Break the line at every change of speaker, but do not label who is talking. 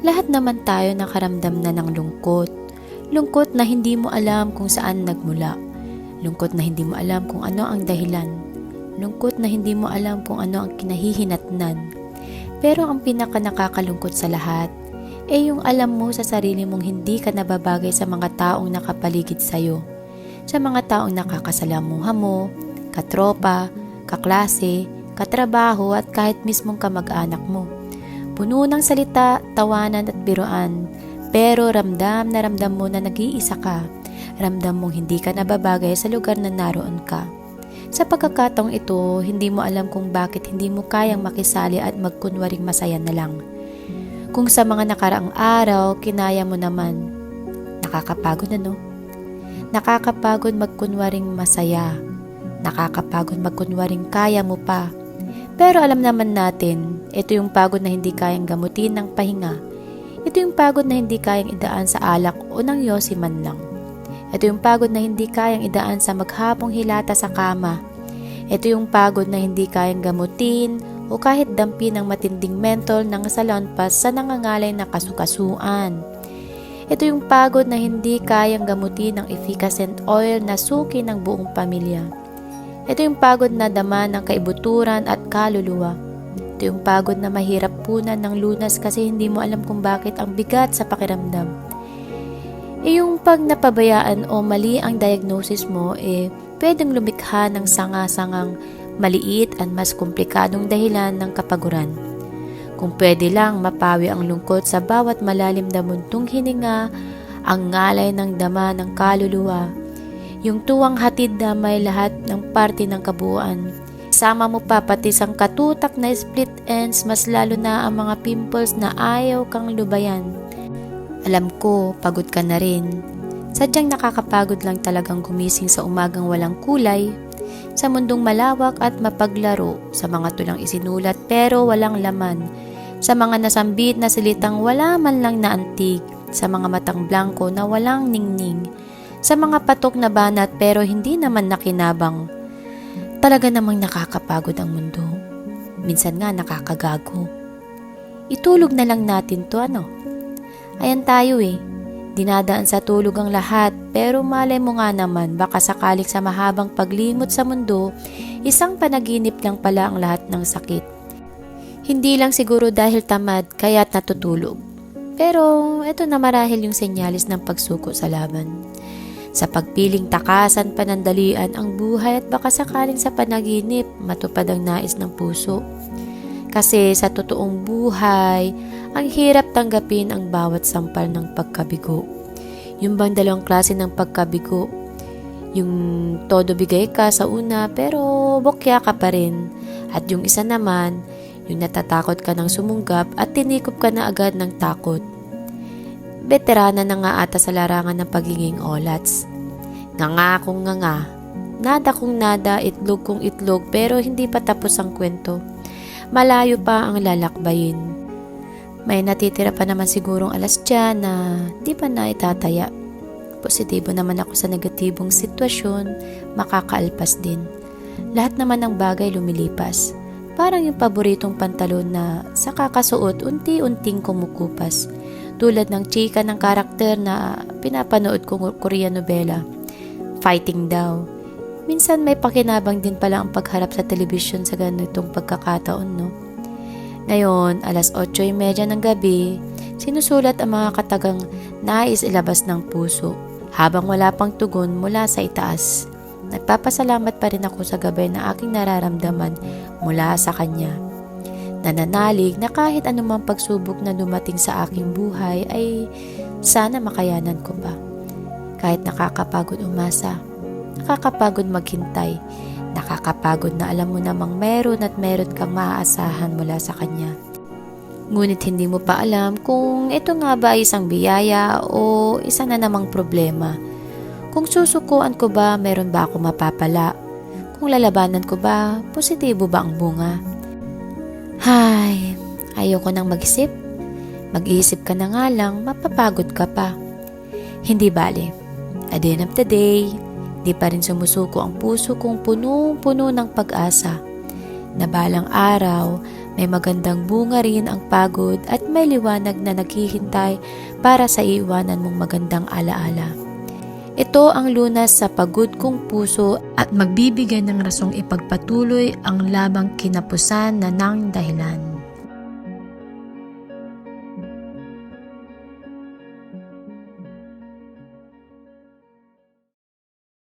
Lahat naman tayo nakaramdam na ng lungkot. Lungkot na hindi mo alam kung saan nagmula. Lungkot na hindi mo alam kung ano ang dahilan. Lungkot na hindi mo alam kung ano ang kinahihinatnan. Pero ang pinaka nakakalungkot sa lahat, eh yung alam mo sa sarili mong hindi ka nababagay sa mga taong nakapaligid sa'yo. Sa mga taong nakakasalamuha mo, katropa, kaklase, katrabaho at kahit mismong kamag-anak mo. Puno ng salita, tawanan at biruan, pero ramdam na ramdam mo na nag-iisa ka. Ramdam mong hindi ka nababagay sa lugar na naroon ka. Sa pagkakataong ito, hindi mo alam kung bakit hindi mo kayang makisali at magkunwaring masaya na lang. Kung sa mga nakaraang araw, kinaya mo naman. Nakakapagod ano? Nakakapagod magkunwaring masaya. Nakakapagod magkunwaring kaya mo pa. Pero alam naman natin, ito yung pagod na hindi kayang gamutin ng pahinga. Ito yung pagod na hindi kayang idaan sa alak o ng yosi man lang. Ito yung pagod na hindi kayang idaan sa maghapong hilata sa kama. Ito yung pagod na hindi kayang gamutin o kahit dampi ng matinding mentol ng salonpas sa nangangalay na kasukasuan. Ito yung pagod na hindi kayang gamutin ng efficacent oil na suki ng buong pamilya. Ito yung pagod na dama ng kaibuturan at kaluluwa. Ito yung pagod na mahirap punan ng lunas kasi hindi mo alam kung bakit ang bigat sa pakiramdam. E yung pag napabayaan o mali ang diagnosis mo, eh, pwedeng lumikha ng sanga-sangang maliit at mas komplikadong dahilan ng kapaguran. Kung pwede lang mapawi ang lungkot sa bawat malalim na muntong hininga, ang ngalay ng dama ng kaluluwa, yung tuwang hatid na may lahat ng parte ng kabuuan. Sama mo pa pati sang katutak na split ends, mas lalo na ang mga pimples na ayaw kang lubayan. Alam ko, pagod ka na rin. Sadyang nakakapagod lang talagang gumising sa umagang walang kulay, sa mundong malawak at mapaglaro, sa mga tulang isinulat pero walang laman, sa mga nasambit na silitang wala man lang naantig, sa mga matang blanco na walang ningning, sa mga patok na banat pero hindi naman nakinabang. Talaga namang nakakapagod ang mundo. Minsan nga nakakagago. Itulog na lang natin to ano. Ayan tayo eh. Dinadaan sa tulog ang lahat pero malay mo nga naman baka sakalik sa mahabang paglimot sa mundo, isang panaginip lang pala ang lahat ng sakit. Hindi lang siguro dahil tamad kaya't natutulog. Pero ito na marahil yung senyalis ng pagsuko sa laban. Sa pagpiling takasan panandalian ang buhay at baka sakaling sa panaginip matupad ang nais ng puso. Kasi sa totoong buhay, ang hirap tanggapin ang bawat sampal ng pagkabigo. Yung bang dalawang klase ng pagkabigo, yung todo bigay ka sa una pero bokya ka pa rin. At yung isa naman, yung natatakot ka ng sumunggap at tinikop ka na agad ng takot. Veterana na nga ata sa larangan ng pagiging olats. Nga nga kung nga nga, nada kung nada, itlog kung itlog pero hindi pa tapos ang kwento. Malayo pa ang lalakbayin. May natitira pa naman sigurong alas dyan na di pa na itataya. Positibo naman ako sa negatibong sitwasyon, makakaalpas din. Lahat naman ng bagay lumilipas. Parang yung paboritong pantalon na sa kakasuot unti-unting kumukupas. Tulad ng chika ng karakter na pinapanood kong Korean novela. Fighting daw. Minsan may pakinabang din pala ang pagharap sa telebisyon sa ganitong pagkakataon, no? Ngayon, alas 8.30 ng gabi, sinusulat ang mga katagang nais ilabas ng puso habang wala pang tugon mula sa itaas. Nagpapasalamat pa rin ako sa gabay na aking nararamdaman mula sa kanya. Nananalig na kahit anumang pagsubok na dumating sa aking buhay ay sana makayanan ko pa. Kahit nakakapagod umasa, nakakapagod maghintay, nakakapagod na alam mo namang meron at meron kang maaasahan mula sa kanya. Ngunit hindi mo pa alam kung ito nga ba ay isang biyaya o isa na namang problema. Kung susukuan ko ba, meron ba ako mapapala? Kung lalabanan ko ba, positibo ba ang bunga? Hay, ayoko nang mag-isip. Mag-iisip ka na nga lang, mapapagod ka pa. Hindi bale. At the end of the day, di pa rin sumusuko ang puso kong punong-puno ng pag-asa. Na balang araw, May magandang bunga rin ang pagod at may liwanag na naghihintay para sa iiwanan mong magandang alaala. Ito ang lunas sa pagod kong puso at magbibigay ng rasong ipagpatuloy ang labang kinapusan na nang dahilan.